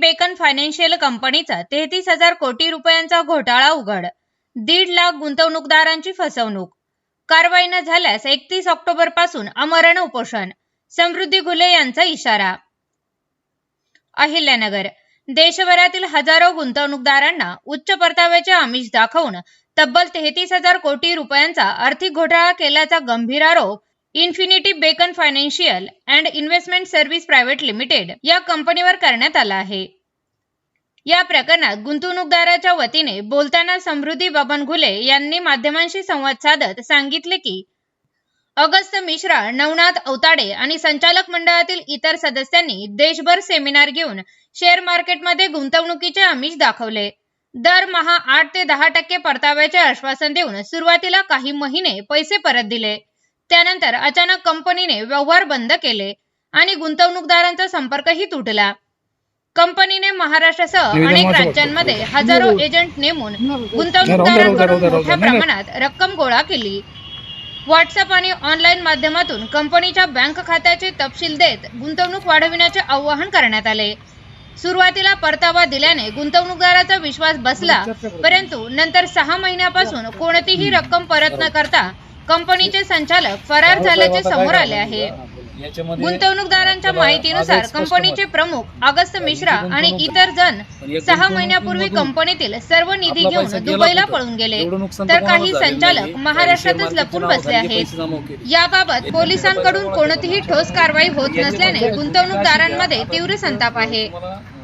Beacon financial कंपनीचा तेहतीस हजार कोटी रुपयांचा घोटाळा उघड. दीड लाख गुंतवणूकदारांची फसवणूक. कारवाई न झाल्यास एकतीस ऑक्टोबरपासून अमरण उपोषण. समृद्धी घुले यांचा इशारा. अहिल्यानगर. देशभरातील हजारो गुंतवणूकदारांना उच्च परताव्याचे आमिष दाखवून तब्बल तेहतीस हजार कोटी रुपयांचा आर्थिक घोटाळा केल्याचा गंभीर आरोप Infinity Beacon Financial and Investment Service Private Limited या कंपनीवर करण्यात आला आहे. या प्रकरणात गुंतवणूकदाराच्या वतीने बोलताना समृद्धी बबन घुले यांनी माध्यमांशी संवाद साधत सांगितले की अगस्त मिश्रा नवनाथ अवताडे आणि संचालक मंडळातील इतर सदस्यांनी देशभर सेमिनार घेऊन शेअर मार्केटमध्ये गुंतवणुकीचे आमिष दाखवले. दरमहा आठ ते दहा टक्के परताव्याचे आश्वासन देऊन सुरुवातीला काही महिने पैसे परत दिले. त्यानंतर अचानक कंपनीने व्यवहार बंद केले आणि गुंतवणूकदारांचा संपर्कही तुटला. कंपनीने महाराष्ट्रासह अनेक राज्यांमध्ये हजारो एजंट नेमून गुंतवणूकदारांकडून मोठ्या प्रमाणात रक्कम गोळा केली. व्हॉट्सअप आणि ऑनलाईन माध्यमातून कंपनीच्या बँक खात्याचे तपशील देत गुंतवणूक वाढविण्याचे आवाहन करण्यात आले. सुरुवातीला परतावा दिल्याने गुंतवणूकदाराचा विश्वास बसला परंतु नंतर सहा महिन्यापासून कोणतीही रक्कम परत न करता कंपनीचे संचालक फरार झाल्याचे समोर आले आहे. गुंतवणूकदारांच्या माहितीनुसार कंपनीचे प्रमुख अगस्त मिश्रा आणि इतर जण सहा महिन्यापूर्वी कंपनीतील सर्व निधी घेऊन दुबईला पळून गेले. तर काही संचालक महाराष्ट्रातच लपून बसले आहेत. याबाबत पोलिसांकडून कोणतीही ठोस कारवाई होत नसल्याने गुंतवणूकदारांमध्ये तीव्र संताप आहे.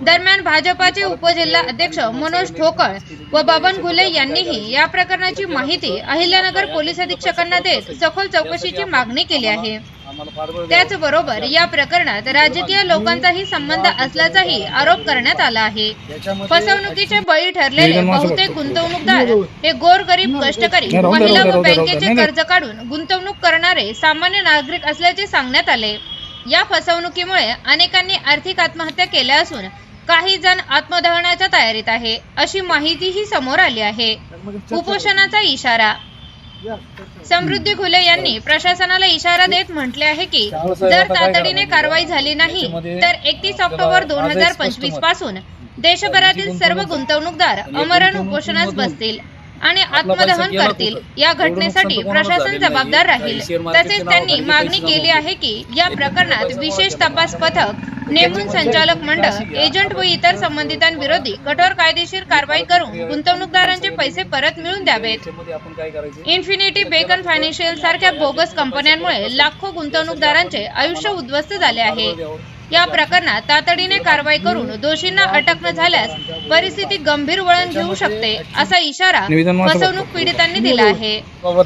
दरम्यान भाजपाचे उपजिल्हा अध्यक्ष मनोज ठोकळ व बबन घुले यांनीही या प्रकरणाची माहिती अहिल्यानगर पोलीस अधीक्षकांना देत सखोल चौकशीची मागणी केली आहे. त्याचबरोबर या प्रकरणात राजकीय लोकांचाही संबंध असल्याचाही आरोप करण्यात आला आहे. फसवणुकीचे बळी ठरलेले बहुतेक गुंतवणूकदार हे गोरगरीब कष्टकरी महिला व बँकेचे कर्ज काढून गुंतवणूक करणारे सामान्य नागरिक असल्याचे सांगण्यात आले. या फसवणुकीमुळे अनेकांनी आर्थिक आत्महत्या केल्या असून काही जण आत्मदहनाच्या तयारीत आहे अशी माहितीही समोर आली आहे. उपोषणाचा इशारा समृद्धी घुले यांनी प्रशासनाला इशारा देत म्हटले आहे की जर तातडीने कारवाई झाली नाही तर एकतीस ऑक्टोबर दोन हजार पंचवीसपासून देशभरातील सर्व गुंतवणूकदार अमरण उपोषणास बसतील आणि आत्मदहन करतील. या घटनेसाठी प्रशासन जबाबदार राहील. तसेच त्यांनी मागणी केली आहे की या प्रकरणात विशेष तपास पथक नेमून संचालक मंडळ एजंट व इतर संबंधितांविरोधी कठोर कायदेशीर कारवाई करून गुंतवणूकदारांचे पैसे परत मिळवून द्यावेत. इन्फिनिटी बेकन फायनान्शियल सारख्या बोगस कंपन्यांमुळे लाखो गुंतवणूकदारांचे आयुष्य उद्ध्वस्त झाले आहे. या प्रकरणात तातडीने कारवाई करून दोषींना अटक न झाल्यास परिस्थिती गंभीर वळण घेऊ शकते असा इशारा. फसवणूक पीडितांनी दिला आहे.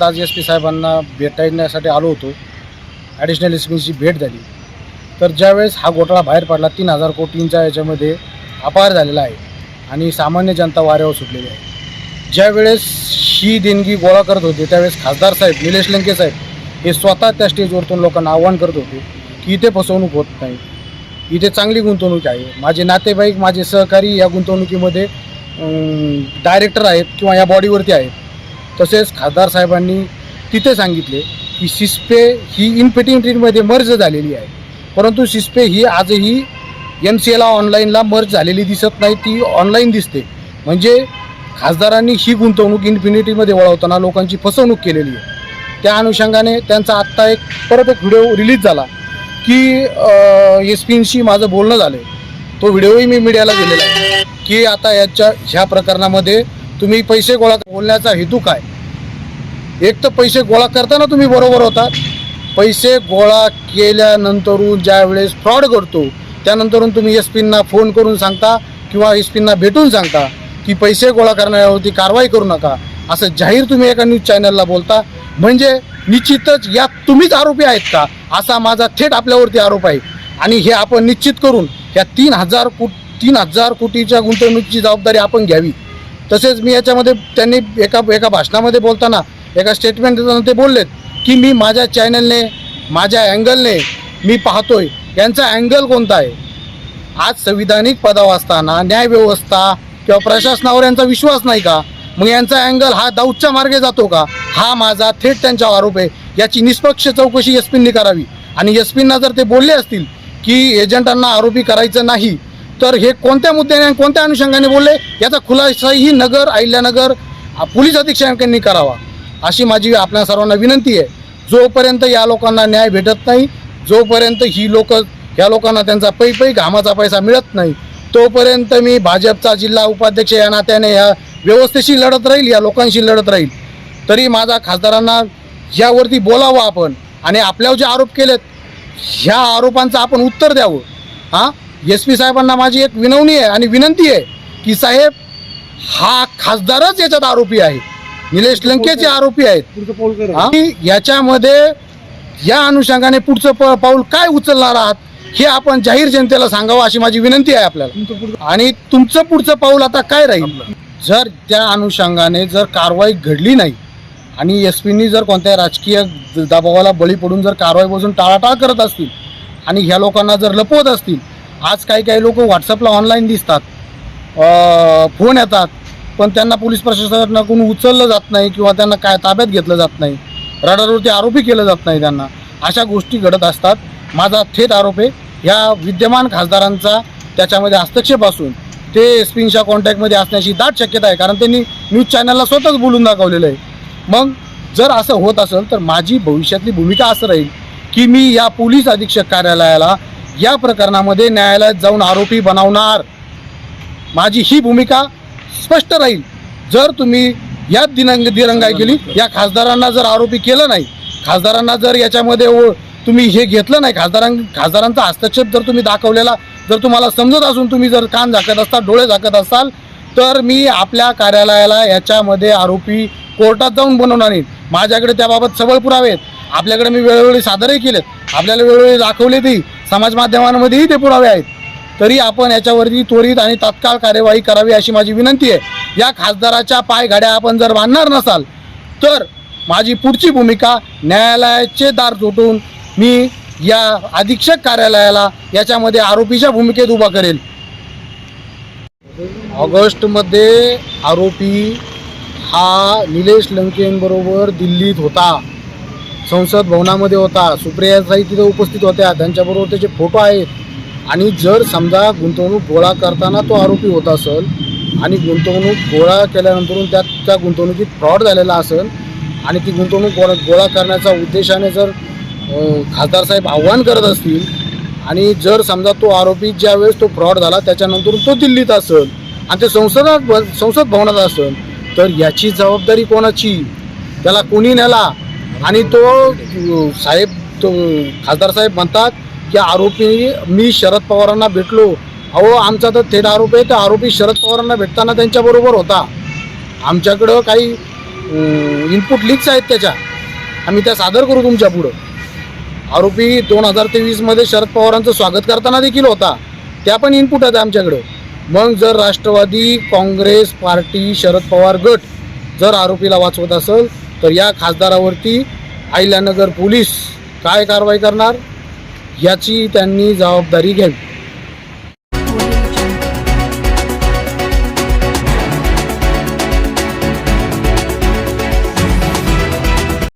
आज एस पी साहेबांना भेटायण्यासाठी आलो होतो. ॲडिशनल एस भेट झाली. तर ज्यावेळेस हा घोटाळा बाहेर पडला तीन हजार कोटींचा याच्यामध्ये अपार झालेला आहे आणि सामान्य जनता वाऱ्यावर सुटलेली आहे. ज्यावेळेस ही देणगी गोळा करत होते त्यावेळेस खासदार साहेब निलेश लंके साहेब हे स्वतः त्या स्टेजवरतून लोकांना आव्हान करत होते की इथे फसवणूक होत नाही. इथे चांगली गुंतवणूक आहे. माझे नातेवाईक माझे सहकारी या गुंतवणुकीमध्ये डायरेक्टर आहेत किंवा या बॉडीवरती आहेत. तसेच खासदार साहेबांनी तिथे सांगितले की सिस्पे ही इन्फिटिनिटीमध्ये मर्ज झालेली आहे. परंतु सिस्पे ही आजही एम सी एला ऑनलाईनला मर्ज झालेली दिसत नाही ती ऑनलाईन दिसते. म्हणजे खासदारांनी ही गुंतवणूक इन्फिनिटीमध्ये वळवताना लोकांची फसवणूक केलेली आहे. त्या अनुषंगाने त्यांचा आत्ता एक परत एक व्हिडिओ रिलीज झाला की एस पींशी माझं बोलणं झालं तो व्हिडिओही मी मीडियाला दिलेला आहे. की आता याच्या ह्या प्रकरणामध्ये तुम्ही पैसे गोळा बोलण्याचा हेतू काय? एक तर पैसे गोळा करताना तुम्ही बरोबर होता पैसे गोळा केल्यानंतरून ज्या वेळेस फ्रॉड करतो त्यानंतरून तुम्ही एस पींना फोन करून सांगता किंवा एस पींना भेटून सांगता की पैसे गोळा करण्यावरती कारवाई करू नका. असं जाहीर तुम्ही एका न्यूज चॅनलला बोलता. म्हणजे निश्चितच यात तुम्हीच आरोपी आहेत का? असा माझा थेट आपल्यावरती आरोप आहे. आणि हे आपण निश्चित करून या तीन हजार कोट तीन हजार कोटीच्या गुंतवणुकीची जबाबदारी आपण घ्यावी. तसेच मी याच्यामध्ये त्यांनी एका एका भाषणामध्ये बोलताना एका स्टेटमेंट देताना ते बोललेत. की मी माझ्या चॅनलने माझ्या अँगलने मी पाहतोय. यांचा अँगल कोणता आहे? आज संविधानिक पदावर असताना न्यायव्यवस्था किंवा प्रशासनावर यांचा विश्वास नाही का? मग यांचा अँगल हा दाऊदच्या मार्गे जातो का? हा माझा थेट त्यांच्यावर आरोप आहे. याची निष्पक्ष चौकशी एस पींनी करावी. आणि एस पींना जर ते बोलले असतील की एजंटांना आरोपी करायचं नाही तर हे कोणत्या मुद्द्याने आणि कोणत्या अनुषंगाने बोलले? याचा खुलासाही नगर अहिल्यानगर पोलीस अधीक्षकांनी करावा. अशी माझी आपल्या सर्वांना विनंती आहे. जोपर्यंत या लोकांना न्याय भेटत नाही जोपर्यंत ही लोक या लोकांना त्यांचा पै पै घामाचा पैसा मिळत नाही तोपर्यंत मी भाजपचा जिल्हा उपाध्यक्ष या नात्याने या व्यवस्थेशी लढत राहील या लोकांशी लढत राहील. तरी माझा खासदारांना यावरती बोलावं आपण आणि आपल्यावर जे आरोप केलेत ह्या आरोपांचं आपण उत्तर द्यावं. हां? एस पी साहेबांना माझी एक विनवणी आहे आणि विनंती आहे की साहेब हा खासदारच याच्यात आरोपी आहे. निलेश लंकेचे आरोपी आहेत. आणि याच्यामध्ये या अनुषंगाने पुढचं पाऊल काय उचलणार आहात हे आपण जाहीर जनतेला सांगावं अशी माझी विनंती आहे आपल्याला. आणि तुमचं पुढचं पाऊल आता काय राहील? जर त्या अनुषंगाने जर कारवाई घडली नाही आणि एस पीनी जर कोणत्या राजकीय दबावाला बळी पडून जर कारवाई बसून टाळाटाळ करत असतील आणि ह्या लोकांना जर लपवत असतील आज काही काही लोक व्हॉट्सअपला ऑनलाईन दिसतात फोन येतात पण त्यांना पोलीस प्रशासनाकडून उचललं जात नाही किंवा त्यांना काय ताब्यात घेतलं जात नाही रडारवरती आरोपी केलं जात नाही त्यांना. अशा गोष्टी घडत असतात. माझा थेट आरोप आहे ह्या विद्यमान खासदारांचा त्याच्यामध्ये हस्तक्षेप असून ते एस पींच्या कॉन्टॅक्टमध्ये असण्याची दाट शक्यता आहे कारण त्यांनी न्यूज चॅनलला स्वतःच बोलून दाखवलेलं आहे. मग जर असं होत असेल तर माझी भविष्यातली भूमिका असं राहील की मी या पोलीस अधीक्षक कार्यालयाला या प्रकरणामध्ये न्यायालयात जाऊन आरोपी बनवणार. माझी ही भूमिका स्पष्ट राहील. जर तुम्ही यात दिनांक दिरंगाई केली या खासदारांना जर आरोपी केलं नाही खासदारांना जर याच्यामध्ये तुम्ही हे घेतलं नाही खासदारां खासदारांचा हस्तक्षेप जर तुम्ही दाखवलेला जर तुम्हाला समजत असून तुम्ही जर कान झाकत असाल डोळे झाकत असाल तर मी आपल्या कार्यालयाला याच्यामध्ये आरोपी कोर्टात जाऊन बनवणार नाही माझ्याकडे त्याबाबत सबळ पुरावे आहेत. आपल्याकडे मी वेळोवेळी सादरही केलेत. आपल्याला वेळोवेळी दाखवलेतही. समाज माध्यमांमध्येही ते पुरावे आहेत. तरी आपण याच्यावरती त्वरित आणि तात्काळ कार्यवाही करावी अशी माझी विनंती आहे. या खासदाराच्या पायघड्या आपण जर बांधणार नसाल तर माझी पुढची भूमिका न्यायालयाचे दार जोटून मी या अधीक्षक कार्यालयाला याच्यामध्ये आरोपीच्या भूमिकेत उभा करेल. ऑगस्टमध्ये आरोपी हा निलेश लंकेंबरोबर दिल्लीत होता. संसद भवनामध्ये होता. सुप्रियासाई तिथे उपस्थित होत्या. त्यांच्याबरोबर त्याचे फोटो आहेत. आणि जर समजा गुंतवणूक गोळा करताना तो आरोपी होत असेल आणि गुंतवणूक गोळा केल्यानंतर त्यात त्या गुंतवणुकीत फ्रॉड झालेला असेल आणि ती गुंतवणूक गोळा गोळा करण्याचा उद्देशाने जर खासदार साहेब आव्हान करत असतील आणि जर समजा तो आरोपी ज्यावेळेस तो फ्रॉड झाला त्याच्यानंतर तो दिल्लीत असेल आणि ते संसदात संसद भवनात असेल तर याची जबाबदारी कोणाची? त्याला कोणी नेला? आणि तो साहेब तो खासदार साहेब म्हणतात की आरोपी मी शरद पवारांना भेटलो. अहो आमचा तर थेट आरोप आहे तर आरोपी शरद पवारांना भेटताना त्यांच्याबरोबर होता. आमच्याकडं काही इनपुट लिक्स आहेत त्याच्या. आम्ही त्या सादर करू तुमच्या पुढं. आरोपी दोन हजार तेवीसमध्ये शरद पवारांचं स्वागत करताना देखील होता. त्या पण इनपुट आहेत आमच्याकडं. मग जर राष्ट्रवादी काँग्रेस पार्टी शरद पवार गट जर आरोपीला वाचवत असेल तर या खासदारावरती आयल्यानगर पोलीस काय कारवाई करणार? याची त्यांनी जबाबदारी घ्यावी.